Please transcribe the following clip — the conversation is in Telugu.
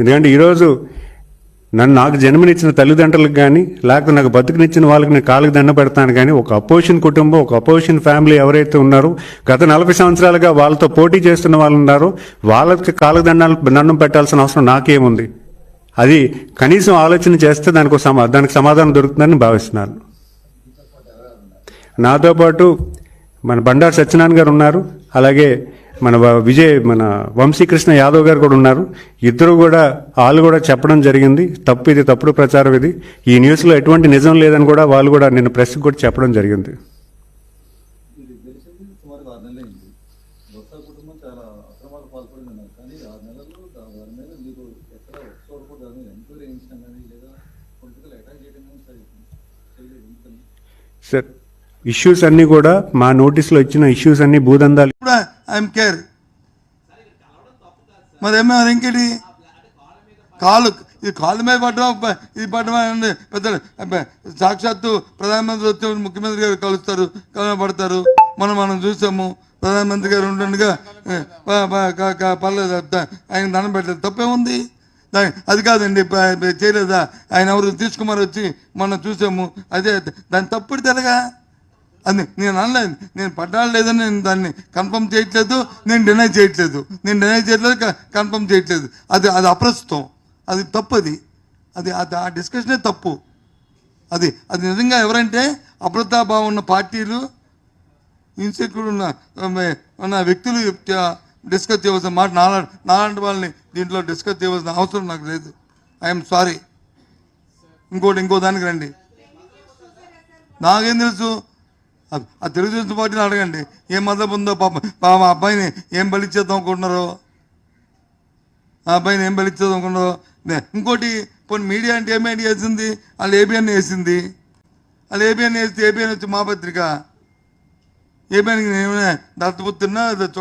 ఎందుకంటే ఈరోజు నన్ను నాకు జన్మనిచ్చిన తల్లిదండ్రులకు కానీ లేకపోతే నాకు బతుకునిచ్చిన వాళ్ళకి నేను కాళ్ళకి దండ పెడతాను కానీ ఒక అపోజిషన్ కుటుంబం ఒక అపోజిషన్ ఫ్యామిలీ ఎవరైతే ఉన్నారో గత నలభై సంవత్సరాలుగా వాళ్ళతో పోటీ చేస్తున్న వాళ్ళు ఉన్నారో వాళ్ళకి కాళ్ళకి దండాలు దండం పెట్టాల్సిన అవసరం నాకేముంది? అది కనీసం ఆలోచన చేస్తే దానికి ఒక సమా దానికి సమాధానం దొరుకుతుందని భావిస్తున్నాను. నాతో పాటు మన బండారు సత్యనారాయణ గారు ఉన్నారు. అలాగే మన విజయ్ మన వంశీకృష్ణ యాదవ్ గారు కూడా ఉన్నారు. ఇద్దరు కూడా వాళ్ళు కూడా చెప్పడం జరిగింది. తప్పు ఇది తప్పుడు ప్రచారం ఇది. ఈ న్యూస్లో ఎటువంటి నిజం లేదని కూడా వాళ్ళు కూడా నిన్న ప్రెస్కి కూడా చెప్పడం జరిగింది. సార్ ఇష్యూస్ అన్నీ కూడా మా నోటీస్లో ఇచ్చిన ఇష్యూస్ అన్నీ భూదందాలు. కూడా ఐఎమ్ కేర్. మరి ఇంకేంటి? కాలు ఇది కాలు మీద పట్టడం ఇది పట్టడం పెద్ద సాక్షాత్తు ప్రధానమంత్రి వచ్చే ముఖ్యమంత్రి గారు కలుస్తారు కలవబడతారు మనం మనం చూసాము ప్రధానమంత్రి గారు ఉండగా పర్లేదు ఆయన దండం పెట్టలేదు. తప్పేముంది? ఉంది అది కాదండి చేయలేదా? ఆయన ఎవరు తీసుకుమారు వచ్చి మనం చూసాము అదే దాని తప్పుడు తెలగా. అది నేను అనలేదు నేను పడ్డాడు లేదని నేను దాన్ని కన్ఫర్మ్ చేయట్లేదు నేను డినై చేయట్లేదు. నేను డినై చేయట్లేదు కన్ఫర్మ్ చేయట్లేదు. అది అది అప్రస్తుతం. అది తప్పు అది. అది అది ఆ డిస్కషనే తప్పు. అది అది నిజంగా ఎవరంటే అప్రతాభావం ఉన్న పార్టీలు ఇన్సెక్యూర్ ఉన్న ఉన్న వ్యక్తులు డిస్కస్ చేయవలసిన మాట నాలా నాలాంటి వాళ్ళని దీంట్లో డిస్కస్ చేయవలసిన అవసరం నాకు లేదు. ఐఎమ్ సారీ ఇంకోటి ఇంకో దానికి రండి. నాకేం తెలుసు? ఆ- తెలుగుదేశం పార్టీని అడగండి. ఏం మతం ఉందో పాప పాప అబ్బాయిని ఏం బలిచ్చేద్దాం అనుకుంటున్నారో? ఆ అబ్బాయిని ఏం బలిచ్చేద్దాం అనుకున్నారో ఇంకోటి పోనీ మీడియా అంటే ఏం వేసింది? వాళ్ళు ఏబిఎన్ వేసింది. వాళ్ళు ఏబిఎన్ వేస్తే ఏబిఎన్ వచ్చి మా పత్రిక. ఏబిఎన్కి నేను దత్తపుత్రున్నా